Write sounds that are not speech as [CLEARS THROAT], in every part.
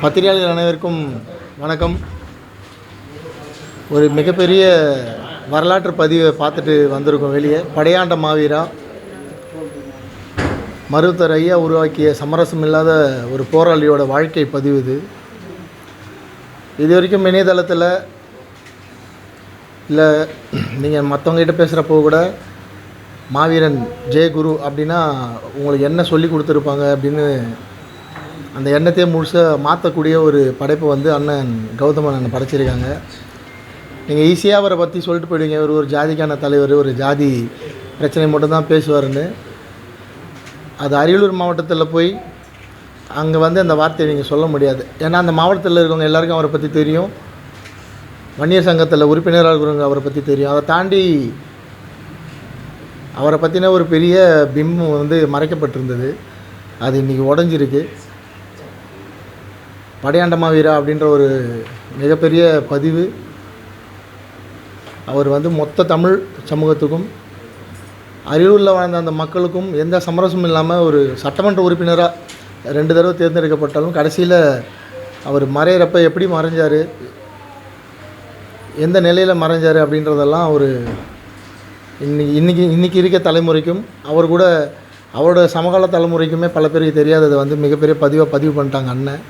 பத்திரிகையாளர்கள் அனைவருக்கும் வணக்கம். ஒரு மிகப்பெரிய வரலாற்று பதிவை பார்த்துட்டு வந்திருக்கோம் வெளியே. படையாண்ட மாவீரா. மருத்துவர் ஐயா உருவாக்கிய சமரசம் இல்லாத ஒரு போராளியோட வாழ்க்கை பதிவு இது. இது வரைக்கும் இணையதளத்தில் இல்லை நீங்கள் மற்றவங்ககிட்ட பேசுகிறப்போ கூட மாவீரன் ஜெயகுரு அப்படின்னா உங்களுக்கு என்ன சொல்லி கொடுத்துருப்பாங்க அப்படின்னு அந்த எண்ணத்தையே முழுசாக மாற்றக்கூடிய ஒரு படைப்பை வந்து அண்ணன் கௌதமன் அண்ணன் படைச்சிருக்காங்க. நீங்கள் ஈஸியாக அவரை பற்றி சொல்லிட்டு போயிடுவீங்க. இவர் ஒரு ஜாதிக்கான தலைவர் ஒரு ஜாதி பிரச்சனை மட்டும்தான் பேசுவாருன்னு. அது அரியலூர் மாவட்டத்தில் போய் அங்கே வந்து அந்த வார்த்தையை நீங்கள் சொல்ல முடியாது. ஏன்னா அந்த மாவட்டத்தில் இருக்கவங்க எல்லாருக்கும் அவரை பற்றி தெரியும். வன்னியர் சங்கத்தில் உறுப்பினராக இருக்கிறவங்க அவரை பற்றி தெரியும். அதை தாண்டி அவரை பற்றின ஒரு பெரிய பிம்பம் வந்து மறைக்கப்பட்டிருந்தது. அது இன்றைக்கி உடஞ்சிருக்கு. படையாண்டமா வீரா அப்படின்ற ஒரு மிகப்பெரிய பதிவு. அவர் வந்து மொத்த தமிழ் சமூகத்துக்கும் அரியலூரில் வாழ்ந்த அந்த மக்களுக்கும் எந்த சமரசமும் இல்லாமல் ஒரு சட்டமன்ற உறுப்பினராக ரெண்டு தடவை தேர்ந்தெடுக்கப்பட்டாலும் கடைசியில் அவர் மறையிறப்ப எப்படி மறைஞ்சார் எந்த நிலையில் மறைஞ்சார் அப்படின்றதெல்லாம் ஒரு இன்னைக்கு இன்றைக்கி இன்றைக்கி இருக்க தலைமுறைக்கும் அவர் கூட அவரோட சமகால தலைமுறைக்குமே பல பேருக்கு தெரியாததை வந்து மிகப்பெரிய பதிவாக பதிவு பண்ணிட்டாங்க அண்ணன்.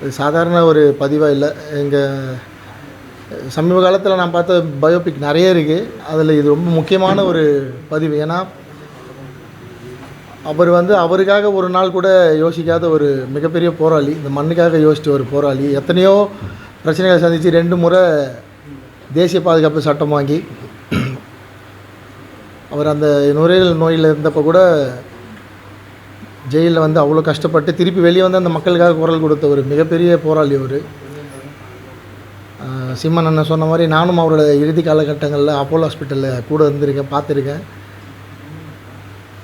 இது சாதாரண ஒரு பதிவாக இல்லை. எங்கள் சமீப காலத்தில் நான் பார்த்த பயோபிக் நிறைய இருக்குது அதில் இது ரொம்ப முக்கியமான ஒரு பதிவு. ஏன்னா அவர் வந்து அவருக்காக ஒரு நாள் கூட யோசிக்காத ஒரு மிகப்பெரிய போராளி. இந்த மண்ணுக்காக யோசித்த ஒரு போராளி. எத்தனையோ பிரச்சனைகளை சந்தித்து ரெண்டு முறை தேசிய பாதுகாப்பு சட்டம் வாங்கி அவர் அந்த நுரையீரல் நோயில் இருந்தப்போ கூட ஜெயிலில் வந்து அவ்வளோ கஷ்டப்பட்டு திருப்பி வெளியே வந்து அந்த மக்களுக்காக குரல் கொடுத்த ஒரு மிகப்பெரிய போராளி அவர். சிம்மன் அண்ணன் சொன்ன மாதிரி நானும் அவரோட இறுதி காலகட்டங்களில் அப்போலோ ஹாஸ்பிட்டலில் கூட இருந்திருக்கேன் பார்த்துருக்கேன்.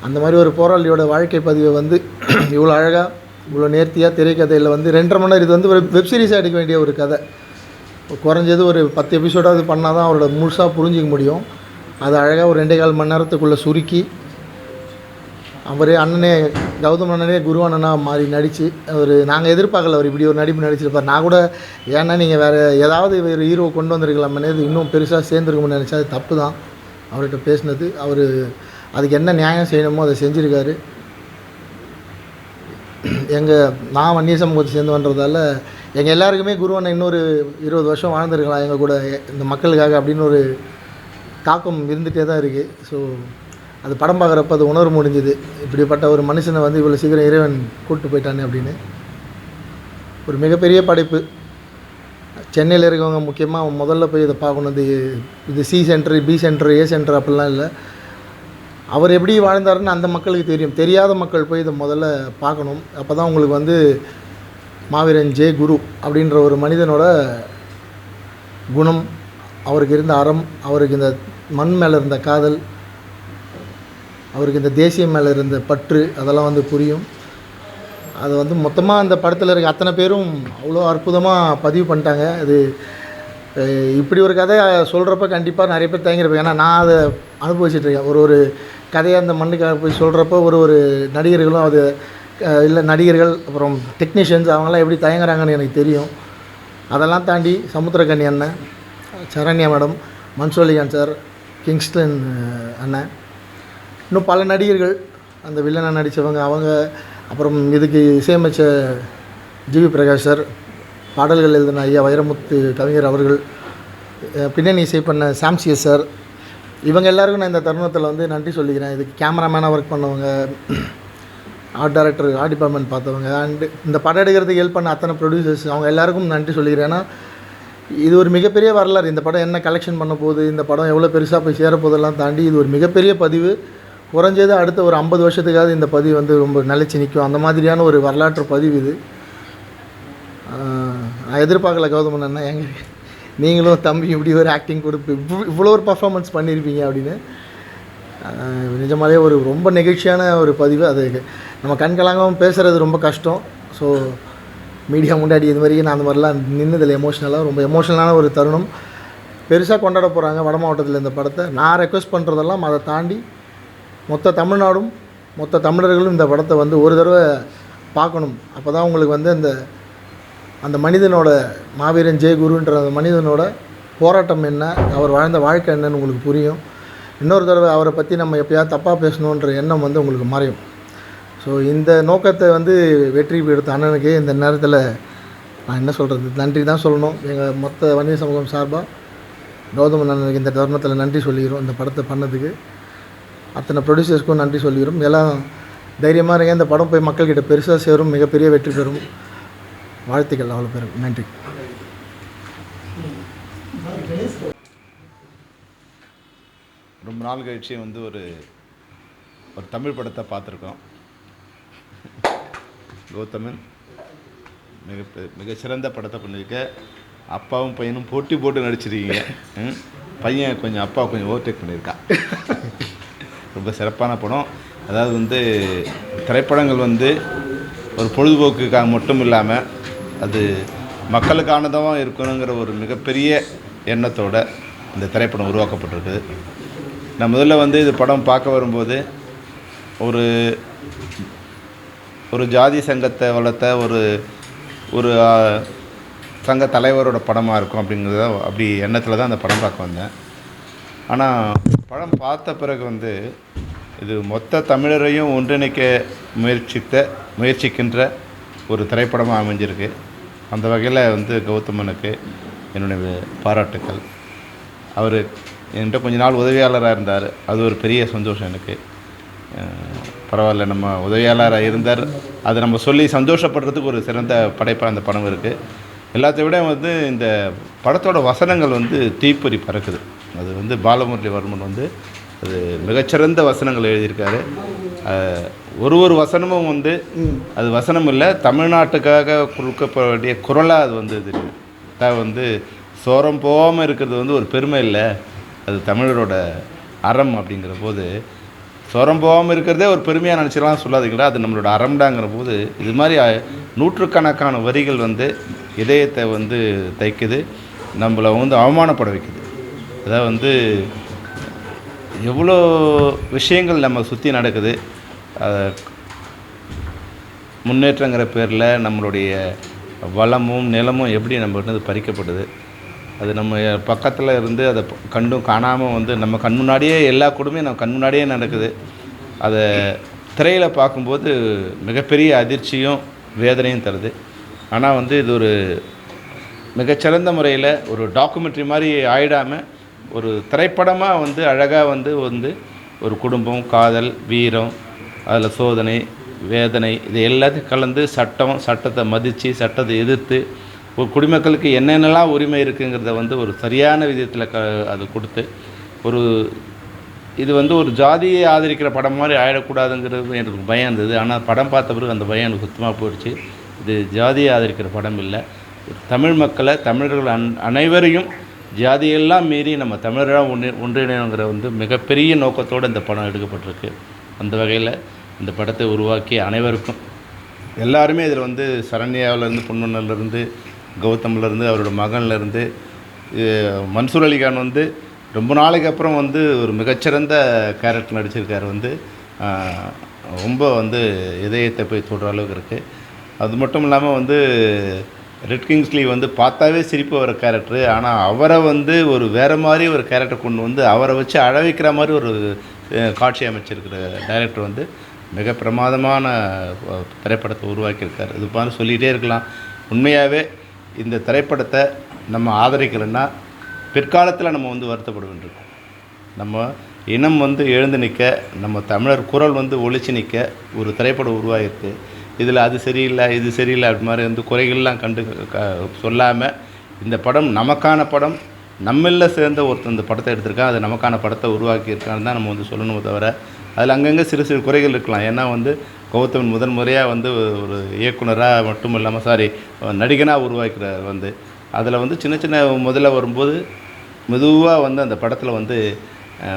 அந்த மாதிரி ஒரு போராளியோட வாழ்க்கை பதிவை வந்து [CLEARS THROAT] இவ்வளோ அழகாக இவ்வளோ நேர்த்தியாக திரைக்கதையில் வந்து ரெண்டரை மணி நேரம் இது வந்து ஒரு வெப் சீரிஸாக எடுக்க வேண்டிய ஒரு கதை. குறைஞ்சது ஒரு பத்து எபிசோடாவது பண்ணால் தான் அவரோட முழுசாக புரிஞ்சிக்க முடியும். அது அழகாக ஒரு ரெண்டே கால் மணி நேரத்துக்குள்ளே சுருக்கி அவரே அண்ணனே கௌதம் அண்ணனே குரு அண்ணனாக மாறி நடித்து அவர் நாங்கள் எதிர்பார்க்கல அவர் இப்படி ஒரு நடிப்பு நடிச்சிருப்பார் நான் கூட ஏன்னா நீங்கள் வேறு ஏதாவது ஒரு ஹீரோ கொண்டு வந்திருக்கலாமே இது இன்னும் பெருசாக சேர்ந்துருக்கும்னு நினச்சா அது தப்பு தான் அவர்கிட்ட பேசினது அவர் அதுக்கு என்ன நியாயம் செய்யணுமோ அதை செஞ்சுருக்காரு. எங்கள் நான் வன்னிய சமூகத்தை சேர்ந்து வந்ததால் எங்கள் எல்லாருக்குமே குரு இன்னொரு இருபது வருஷம் வாழ்ந்துருக்கலாம் எங்கள் கூட இந்த மக்களுக்காக அப்படின்னு ஒரு தாக்கம் இருந்துகிட்டே தான் இருக்குது ஸோ அது படம் பார்க்குறப்ப அது உணர்வு முடிஞ்சுது. இப்படிப்பட்ட ஒரு மனுஷனை வந்து இவ்வளோ சீக்கிரம் இறைவன் கூப்பிட்டு போயிட்டானே அப்படின்னு. ஒரு மிகப்பெரிய படைப்பு. சென்னையில் இருக்கவங்க முக்கியமாக முதல்ல போய் இதை பார்க்கணும். இது இது C centre B centre A centre அப்படிலாம் இல்லை. அவர் எப்படி வாழ்ந்தாருன்னு அந்த மக்களுக்கு தெரியும். தெரியாத மக்கள் போய் இதை முதல்ல பார்க்கணும். அப்போ தான் உங்களுக்கு வந்து மாவீரன் ஜே குரு அப்படின்ற ஒரு மனிதனோட குணம் அவருக்கு இருந்த அறம் அவருக்கு இந்த மண் மேலே இருந்த காதல் அவருக்கு இந்த தேசியம் மேலே இருந்த பற்று அதெல்லாம் வந்து புரியும். அது வந்து மொத்தமாக அந்த படத்தில் இருக்க அத்தனை பேரும் அவ்வளோ அற்புதமாக பதிவு பண்ணிட்டாங்க. அது இப்படி ஒரு கதை சொல்கிறப்ப கண்டிப்பாக நிறைய பேர் தயங்கிருப்பேன் ஏன்னா நான் அதை அனுபவிச்சிட்ருக்கேன் ஒரு ஒரு கதையை அந்த மண்ணுக்காக போய் சொல்கிறப்ப ஒரு ஒரு நடிகர்களும் அது இல்லை நடிகர்கள் அப்புறம் டெக்னீஷியன்ஸ் அவங்களாம் எப்படி தயங்குறாங்கன்னு எனக்கு தெரியும். அதெல்லாம் தாண்டி சமுத்திரக்கனி அண்ணன் Saranya madam Mansoor Ali Khan sir Kingston அண்ணன். இன்னும் பல நடிகர்கள் அந்த வில்லனை நடித்தவங்க அவங்க அப்புறம் இதுக்கு இசையமைச்ச ஜிவி பிரகாஷ் சார் பாடல்கள் எழுதின ஐயா வைரமுத்து கவிஞர் அவர்கள் பின்னணி இசை பண்ண சாம்சியஸ் சார். இவங்க எல்லாருக்கும் நான் இந்த தருணத்தில் வந்து நன்றி சொல்லிக்கிறேன். இதுக்கு கேமராமேனாக ஒர்க் பண்ணவங்க ஆர்ட் டைரக்டர் ஆர்ட் டிபார்ட்மெண்ட் பார்த்தவங்க அண்டு இந்த படம் எடுக்கிறதுக்கு ஹெல்ப் பண்ண அத்தனை ப்ரொடியூசர்ஸ் அவங்க எல்லாருக்கும் நன்றி சொல்லிக்கிறேன். ஏன்னா இது ஒரு மிகப்பெரிய வரலாறு. இந்த படம் என்ன கலெக்ஷன் பண்ண போகுது? இந்த படம் எவ்வளோ பெருசாக போய் சேரப்போதெல்லாம் தாண்டி இது ஒரு மிகப்பெரிய பதிவு. குறைஞ்சது அடுத்த ஒரு ஐம்பது வருஷத்துக்காவது இந்த பதிவு வந்து ரொம்ப நிலச்சி நிற்கும் அந்த மாதிரியான ஒரு வரலாற்று பதிவு இது. நான் எதிர்பார்க்கல கௌதமன் அண்ணா. எங்க நீங்களும் தம்பி இப்படி ஒரு ஆக்டிங் கொடுப்பு இவ்வளோ இவ்வளோ ஒரு பர்ஃபாமன்ஸ் பண்ணியிருப்பீங்க அப்படின்னு. நிஜமாலே ஒரு ரொம்ப நெகிழ்ச்சியான ஒரு பதிவு. அது நம்ம கண்கலாங்கவும் பேசுகிறது ரொம்ப கஷ்டம். ஸோ மீடியா முன்னாடி இது வரைக்கும் நான் அந்த மாதிரிலாம் நின்னதில்லை. எமோஷ்னலாக ரொம்ப எமோஷ்னலான ஒரு தருணம். பெருசாக கொண்டாட போகிறாங்க வட மாவட்டத்தில் இந்த படத்தை. நான் ரெக்வஸ்ட் பண்ணுறதெல்லாம் அதை தாண்டி மொத்த தமிழ்நாடும் மொத்த தமிழர்களும் இந்த படத்தை வந்து ஒரு தடவை பார்க்கணும். அப்போ தான் உங்களுக்கு வந்து அந்த அந்த மனிதனோட மாவீரன் ஜெயகுருன்ற அந்த மனிதனோட போராட்டம் என்ன அவர் வாழ்ந்த வாழ்க்கை என்னன்னு உங்களுக்கு புரியும். இன்னொரு தடவை அவரை பற்றி நம்ம எப்பயாவது தப்பாக பேசணுன்ற எண்ணம் வந்து உங்களுக்கு மறையும். ஸோ இந்த நோக்கத்தை வந்து வெற்றி எடுத்த அண்ணனுக்கு இந்த நேரத்தில் நான் என்ன சொல்கிறது நன்றி தான் சொல்லணும். எங்கள் மொத்த வணிக சமூகம் சார்பாக கௌதம அண்ணனுக்கு இந்த தருணத்தில் நன்றி சொல்லிக்கிறோம் இந்த படத்தை பண்ணதுக்கு. அத்தனை ப்ரொடியூசர்ஸ்க்கும் நன்றி சொல்லிக்கிறோம். எல்லாம் தைரியமாக இருங்க. இந்த படம் போய் மக்கள்கிட்ட பெருசாக சேரும். மிகப்பெரிய வெற்றி பெறும். வாழ்த்துக்கள் அவ்வளோ பேரும் நன்றி. ரொம்ப நாள் கழிச்சு வந்து ஒரு ஒரு தமிழ் படத்தை பார்த்துருக்கோம். கௌதமன். மிக மிகச்சிறந்த படத்தை பண்ணியிருக்க. அப்பாவும் பையனும் போட்டி போட்டு நடிச்சிருக்கீங்க. பையன் கொஞ்சம் அப்பா கொஞ்சம் ஓவர்டேக் பண்ணியிருக்கான் ரொம்ப சிறப்பான படம். அதாவது வந்து திரைப்படங்கள் வந்து ஒரு பொழுதுபோக்குக்காக மட்டும் இல்லாமல் அது மக்களுக்கானதாக இருக்கணுங்கிற ஒரு மிகப்பெரிய எண்ணத்தோட இந்த திரைப்படம் உருவாக்கப்பட்டிருக்கு நான் முதல்ல வந்து இது படம் பார்க்க வரும்போது ஒரு ஒரு ஜாதி சங்கத்தை வளர்த்த ஒரு ஒரு சங்க தலைவரோட படமாக இருக்கும் அப்படிங்கிறத அப்படி எண்ணத்தில் தான் அந்த படம் பார்க்க வந்தேன். ஆனால் படம் பார்த்த பிறகு வந்து இது மொத்த தமிழரையும் ஒன்றிணைக்க முயற்சித்த முயற்சிக்கின்ற ஒரு திரைப்படமாக அமைஞ்சிருக்கு. அந்த வகையில் வந்து கௌதமனுக்கு என்னுடைய பாராட்டுக்கள். அவர் என்கிட்ட கொஞ்ச நாள் உதவியாளராக இருந்தார். அது ஒரு பெரிய சந்தோஷம் எனக்கு. பரவாயில்ல நம்ம உதவியாளராக இருந்தார். அதை நம்ம சொல்லி சந்தோஷப்படுறதுக்கு ஒரு சிறந்த படைப்பாக அந்த படம் இருக்குது எல்லாத்தையும் விட வந்து இந்த படத்தோட வசனங்கள் வந்து தீப்பொறி பறக்குது. அது வந்து பாலமுரளிவர்மன் வந்து அது மிகச்சிறந்த வசனங்கள் எழுதியிருக்காரு. ஒரு ஒரு வசனமும் வந்து அது வசனம் இல்லை தமிழ்நாட்டுக்காக கொடுக்கப்பட வேண்டிய குரலாக அது வந்து தான் வந்து சோரம் போகாமல் இருக்கிறது வந்து ஒரு பெருமை இல்லை. அது தமிழரோட அறம் அப்படிங்கிற போது சோரம் போகாமல் இருக்கிறதே ஒரு பெருமையாக நினச்சிடலாம் சொல்லாதீங்களா? அது நம்மளோட அறம்டாங்கிற போது இது மாதிரி நூற்றுக்கணக்கான வரிகள் வந்து இதயத்தை வந்து தைக்குது நம்மளை வந்து அவமானப்பட வைக்குது. அதாவது வந்து எவ்வளோ விஷயங்கள் நம்ம சுற்றி நடக்குது அதை முன்னேற்றங்கிற பேரில் நம்மளுடைய வளமும் நிலமும் எப்படி நம்மகிட்ட பறிக்கப்படுது அது நம்ம பக்கத்தில் இருந்து அதை கண்டும் காணாமல் வந்து நம்ம கண் முன்னாடியே எல்லா குடும்பமும் நம்ம கண் முன்னாடியே நடக்குது. அதை திரையில் பார்க்கும்போது மிகப்பெரிய அதிர்ச்சியும் வேதனையும் தருது. ஆனால் வந்து இது ஒரு மிகச்சிறந்த முறையில் ஒரு டாக்குமெண்ட்ரி மாதிரி ஆயிடாமல் ஒரு திரைப்படமாக வந்து அழகாக வந்து வந்து ஒரு குடும்பம் காதல் வீரம் அதில் சோதனை வேதனை இது எல்லாத்தையும் கலந்து சட்டம் சட்டத்தை மதித்து சட்டத்தை எதிர்த்து ஒரு குடிமக்களுக்கு என்னென்னலாம் உரிமை இருக்குங்கிறத வந்து ஒரு சரியான விதத்தில் க அது கொடுத்து ஒரு இது வந்து ஒரு ஜாதியை ஆதரிக்கிற படம் மாதிரி ஆயிடக்கூடாதுங்கிறது எனக்கு பயம் இருந்தது. ஆனால் படம் பார்த்த பிறகு அந்த பயம் எனக்கு சுத்தமாக போயிடுச்சு. இது ஜாதியை ஆதரிக்கிற படம் இல்லை. தமிழ் மக்களை தமிழர்கள் அன் அனைவரையும் ஜாதியெல்லாம் மீறி நம்ம தமிழராக ஒன்றி ஒன்றிணைங்கிற வந்து மிகப்பெரிய நோக்கத்தோடு இந்த படம் எடுக்கப்பட்டிருக்கு. அந்த வகையில் இந்த படத்தை உருவாக்கிய அனைவருக்கும் எல்லாருமே இதில் வந்து சரண்யாவிலேருந்து பொன்மன்னர்லேருந்து கௌதம்லேருந்து அவரோட மகன்லேருந்து மன்சூர் அலிகான் வந்து ரொம்ப நாளைக்கு அப்புறம் வந்து ஒரு மிகச்சிறந்த கேரக்டர் நடிச்சிருக்காரு வந்து. ரொம்ப வந்து இதயத்தை போய் சொல்கிற அளவுக்கு இருக்குது அது மட்டும் இல்லாமல் வந்து ரெட் கிங்ஸ்லி வந்து பார்த்தாவே சிரிப்பு வர கேரக்டரு. ஆனால் அவரை வந்து ஒரு வேறு மாதிரி ஒரு கேரக்டர் கொண்டு வந்து அவரை வச்சு அழவைக்கிற மாதிரி ஒரு காட்சி அமைச்சிருக்கிற டைரக்டர் வந்து மிக பிரமாதமான திரைப்படத்தை உருவாக்கியிருக்கார். இது மாதிரி சொல்லிகிட்டே இருக்கலாம். உண்மையாகவே இந்த திரைப்படத்தை நம்ம ஆதரிக்கலைன்னா பிற்காலத்தில் நம்ம வந்து வருத்தப்பட நம்ம இனம் வந்து எழுந்து நிற்க நம்ம தமிழர் குரல் வந்து ஒழிச்சு நிற்க ஒரு திரைப்படம் உருவாகிருக்கு இதில் அது சரியில்லை இது சரியில்லை அப்படி மாதிரி வந்து குறைகள்லாம் கண்டு க சொல்லாமல் இந்த படம் நமக்கான படம் நம்மள சேர்ந்த ஒருத்தர் இந்த படத்தை எடுத்திருக்கான் அது நமக்கான படத்தை உருவாக்கியிருக்கான்னு தான் நம்ம வந்து சொல்லணுமே தவிர அதில் அங்கங்கே சிறு சிறு குறைகள் இருக்கலாம். ஏன்னா வந்து கௌதமன் முதன் முறையாக வந்து ஒரு இயக்குனராக மட்டும் இல்லாமல் சாரி நடிகனாக உருவாக்கிறார் வந்து. அதில் வந்து சின்ன சின்ன முதல்ல வரும்போது மெதுவாக வந்து அந்த படத்தில் வந்து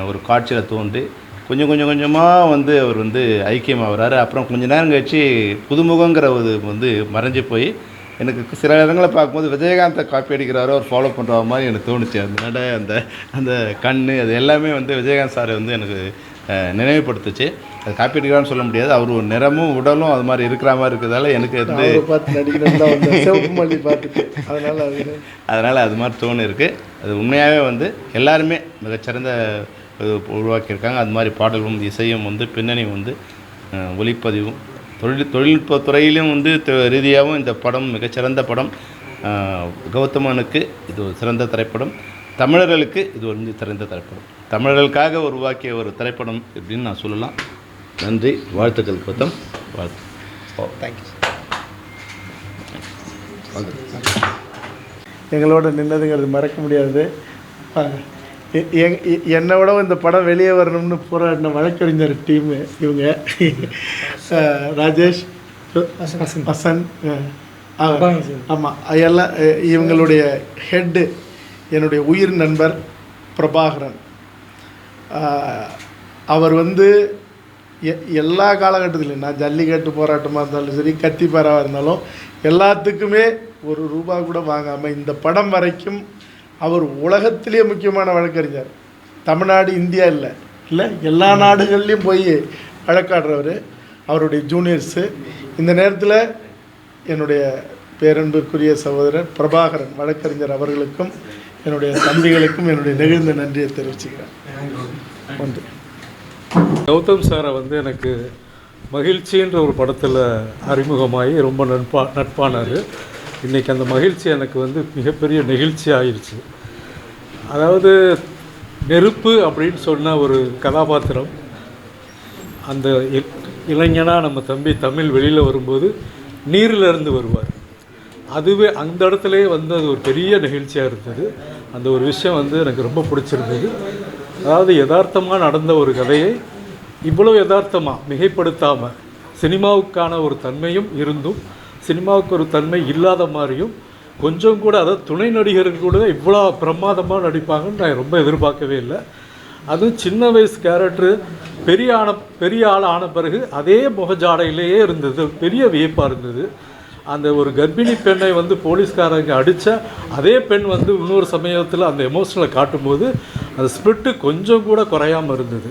ஒரு காட்சியில் தோன்றி கொஞ்சம் கொஞ்சம் கொஞ்சமாக வந்து அவர் வந்து ஐக்கியமாகிறாரு. அப்புறம் கொஞ்ச நேரம் கழிச்சு புதுமுகங்கிற ஒரு வந்து மறைஞ்சு போய் எனக்கு சில இடங்களை பார்க்கும்போது விஜயகாந்தை காப்பி அடிக்கிறாரோ அவர் ஃபாலோ பண்ணுற மாதிரி எனக்கு தோணுச்சு. அந்த நட அந்த அந்த கண் அது எல்லாமே வந்து விஜயகாந்த் சார் வந்து எனக்கு நினைவுபடுத்துச்சு. அது காப்பி அடிக்கிறான்னு சொல்ல முடியாது. அவர் ஒரு நிறமும் உடலும் அது மாதிரி இருக்கிற மாதிரி இருக்கிறதால எனக்கு வந்து [LAUGHS] அதனால் அது அதனால் அது மாதிரி தோணு இருக்குது அது உண்மையாகவே வந்து எல்லாருமே மிகச்சிறந்த உருவாக்கியிருக்காங்க. அது மாதிரி பாடலும் இசையும் வந்து பின்னணியும் வந்து ஒளிப்பதிவும் தொழில் தொழில்நுட்ப துறையிலும் வந்து ரீதியாகவும் இந்த படம் மிகச்சிறந்த படம். கௌதமனுக்கு இது ஒரு சிறந்த திரைப்படம். தமிழர்களுக்கு இது ஒரு சிறந்த திரைப்படம். தமிழர்களுக்காக உருவாக்கிய ஒரு திரைப்படம் அப்படின்னு நான் சொல்லலாம். நன்றி. வாழ்த்துக்கள் கௌதம். வாழ்த்து. ஓ தேங்க்யூ எங்களோட நின்னதுங்கிறது மறக்க முடியாது. என்னை விட இந்த படம் வெளியே வரணும்னு போராடின வழக்கறிஞர் டீமு இவங்க. ராஜேஷ் வசன் ஆமாம் எல்லாம் இவங்களுடைய ஹெட்டு என்னுடைய உயிர் நண்பர் பிரபாகரன். அவர் வந்து எ- எல்லா காலகட்டத்திலையும் நான் ஜல்லிக்கட்டு போராட்டமாக இருந்தாலும் சரி கத்திப்பாராவாக இருந்தாலும் எல்லாத்துக்குமே ஒரு ரூபா கூட வாங்காமல் இந்த படம் வரைக்கும் அவர் உலகத்திலே முக்கியமான வழக்கறிஞர். தமிழ்நாடு இந்தியா இல்லை. இல்லை எல்லா நாடுகள்லேயும் போய் வழக்காடுறவர் அவருடைய ஜூனியர்ஸு. இந்த நேரத்தில் என்னுடைய பேரன்புக்குரிய சகோதரர் பிரபாகரன் வழக்கறிஞர் அவர்களுக்கும் என்னுடைய தம்பிகளுக்கும் என்னுடைய நெகிழ்ந்த நன்றியை தெரிவிச்சுக்கிறேன். நன்றி கௌதம் சாரை வந்து எனக்கு மகிழ்ச்சின்ற ஒரு படத்தில் அறிமுகமாகி ரொம்ப நட்பா நட்பானார். இன்றைக்கி அந்த மகிழ்ச்சி எனக்கு வந்து மிகப்பெரிய நெகிழ்ச்சி ஆயிடுச்சு அதாவது நெருப்பு அப்படின்னு சொன்ன ஒரு கதாபாத்திரம் அந்த இ- இளைஞனாக நம்ம தம்பி தமிழ் வெளியில் வரும்போது நீரிலிருந்து வருவார். அதுவே அந்த இடத்துலயே வந்து அது ஒரு பெரிய நிகழ்ச்சியாக இருந்தது. அந்த ஒரு விஷயம் வந்து எனக்கு ரொம்ப பிடிச்சிருந்தது. அதாவது யதார்த்தமாக நடந்த ஒரு கதையை இவ்வளோ யதார்த்தமாக மிகைப்படுத்தாமல் சினிமாவுக்கான ஒரு தன்மையும் இருந்தும் சினிமாவுக்கு ஒரு தன்மை இல்லாத மாதிரியும் கொஞ்சம் கூட அதாவது துணை நடிகர்கள் கூட இவ்வளோ பிரமாதமாக நடிப்பாங்கன்னு நான் ரொம்ப எதிர்பார்க்கவே இல்லை. அதுவும் சின்ன வயசு கேரக்டரு பெரிய ஆன பெரிய ஆள் ஆன பிறகு அதே முகஜாடையிலேயே இருந்தது பெரிய வியப்பாக இருந்தது. அந்த ஒரு கர்ப்பிணி பெண்ணை வந்து போலீஸ்காரங்க அடித்த அதே பெண் வந்து இன்னொரு சமயத்தில் அந்த எமோஷனலை காட்டும்போது அந்த ஸ்பிரிட்டு கொஞ்சம் கூட குறையாமல் இருந்தது.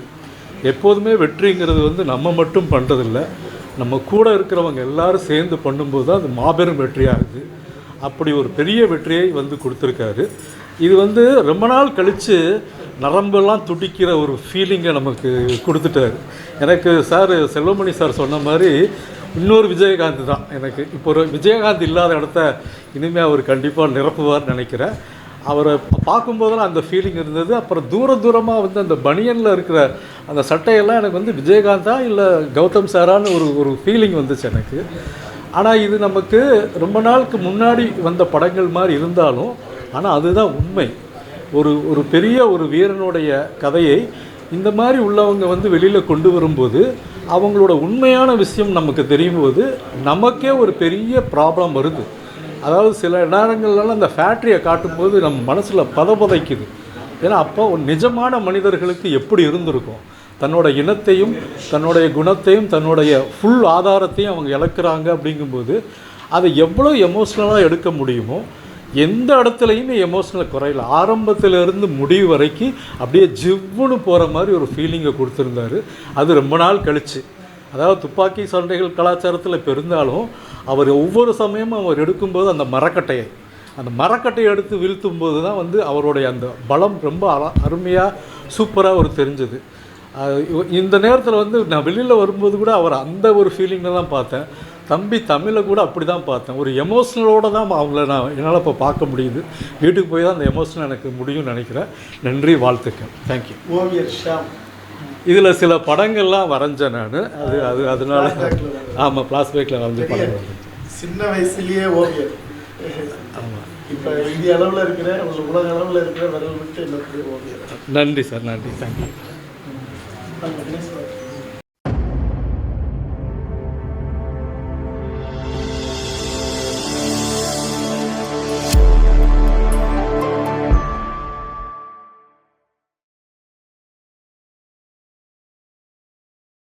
எப்போதுமே வெற்றிங்கிறது வந்து நம்ம மட்டும் பண்ணுறதில்ல நம்ம கூட இருக்கிறவங்க எல்லாரும் சேர்ந்து பண்ணும்போது தான் அது மாபெரும் வெற்றியாகுது அப்படி ஒரு பெரிய வெற்றியை வந்து கொடுத்துருக்காரு. இது வந்து ரொம்ப நாள் கழித்து நரம்பெல்லாம் துடிக்கிற ஒரு ஃபீலிங்கை நமக்கு கொடுத்துட்டாரு. எனக்கு சார் செல்வமணி சார் சொன்ன மாதிரி இன்னொரு விஜயகாந்த் தான் எனக்கு. இப்போ ஒரு விஜயகாந்த் இல்லாத இடத்த இனிமேல் அவர் கண்டிப்பாக நிரப்புவார்னு நினைக்கிறேன். அவரை பார்க்கும்போதெல்லாம் அந்த ஃபீலிங் இருந்தது. அப்புறம் தூர தூரமாக வந்து அந்த பனியனில் இருக்கிற அந்த சட்டையெல்லாம் எனக்கு வந்து விஜயகாந்தா இல்லை கௌதம் சாரான்னு ஒரு ஒரு ஃபீலிங் வந்துச்சு எனக்கு. ஆனால் இது நமக்கு ரொம்ப நாளுக்கு முன்னாடி வந்த படங்கள் மாதிரி இருந்தாலும் ஆனால் அதுதான் உண்மை. ஒரு ஒரு பெரிய ஒரு வீரனுடைய கதையை இந்த மாதிரி உள்ளவங்க வந்து வெளியில் கொண்டு வரும்போது அவங்களோட உண்மையான விஷயம் நமக்கு தெரியும் போது நமக்கே ஒரு பெரிய ப்ராப்ளம் வருது. அதாவது சில நேரங்கள்லாம் அந்த ஃபேக்ட்ரியை காட்டும்போது நம்ம மனசில் பதபதைக்குது. ஏன்னா அப்போ நிஜமான மனிதர்களுக்கு எப்படி இருந்திருக்கும்? தன்னோட இனத்தையும் தன்னுடைய குணத்தையும் தன்னுடைய ஃபுல் ஆதாரத்தையும் அவங்க இழக்கிறாங்க அப்படிங்கும்போது அதை எவ்வளோ எமோஷ்னலாக எடுக்க முடியுமோ எந்த இடத்துலையுமே எமோஷ்னல் குறையல. ஆரம்பத்துல இருந்து முடிவு வரைக்கும் அப்படியே ஜிவ்வுன்னு போகிற மாதிரி ஒரு ஃபீலிங்கை கொடுத்துருந்தாரு. அது ரொம்ப நாள் கழிச்சு. அதாவது துப்பாக்கி சண்டைகள் கலாச்சாரத்தில் இப்போ இருந்தாலும் அவர் ஒவ்வொரு சமயமும் அவர் எடுக்கும்போது அந்த மரக்கட்டையை அந்த மரக்கட்டையை எடுத்து வீழ்த்தும் போது தான் வந்து அவருடைய அந்த பலம் ரொம்ப அருமையாக சூப்பராக ஒரு தெரிஞ்சது. இந்த நேரத்தில் வந்து நான் வெளியில் வரும்போது கூட அவர் அந்த ஒரு ஃபீலிங்கில் தான் பார்த்தேன். தம்பி தமிழை கூட அப்படி தான் பார்த்தேன். ஒரு எமோஷ்னலோடு தான் அவங்கள நான் என்னால் இப்போ பார்க்க முடியுது. வீட்டுக்கு போய் தான் அந்த எமோஷனல் எனக்கு முடியும்னு நினைக்கிறேன். நன்றி வாழ்த்துக்கள். தேங்க்யூ ஓவியர் ஷாம். இதில் சில படங்கள்லாம் வரைஞ்சேன் நான். அது அது அதனால ஆமாம் பிளாஸ்பேக்கில் வரைஞ்ச படம். வரைஞ்சேன். சின்ன வயசுலயே ஓவியர் இப்போ இந்திய அளவில் இருக்கிற உலக அளவில் இருக்கிற விரல் விட்டு என்னுடைய ஓவியர் நன்றி சார். நன்றி. தேங்க்யூ ஆமாம்,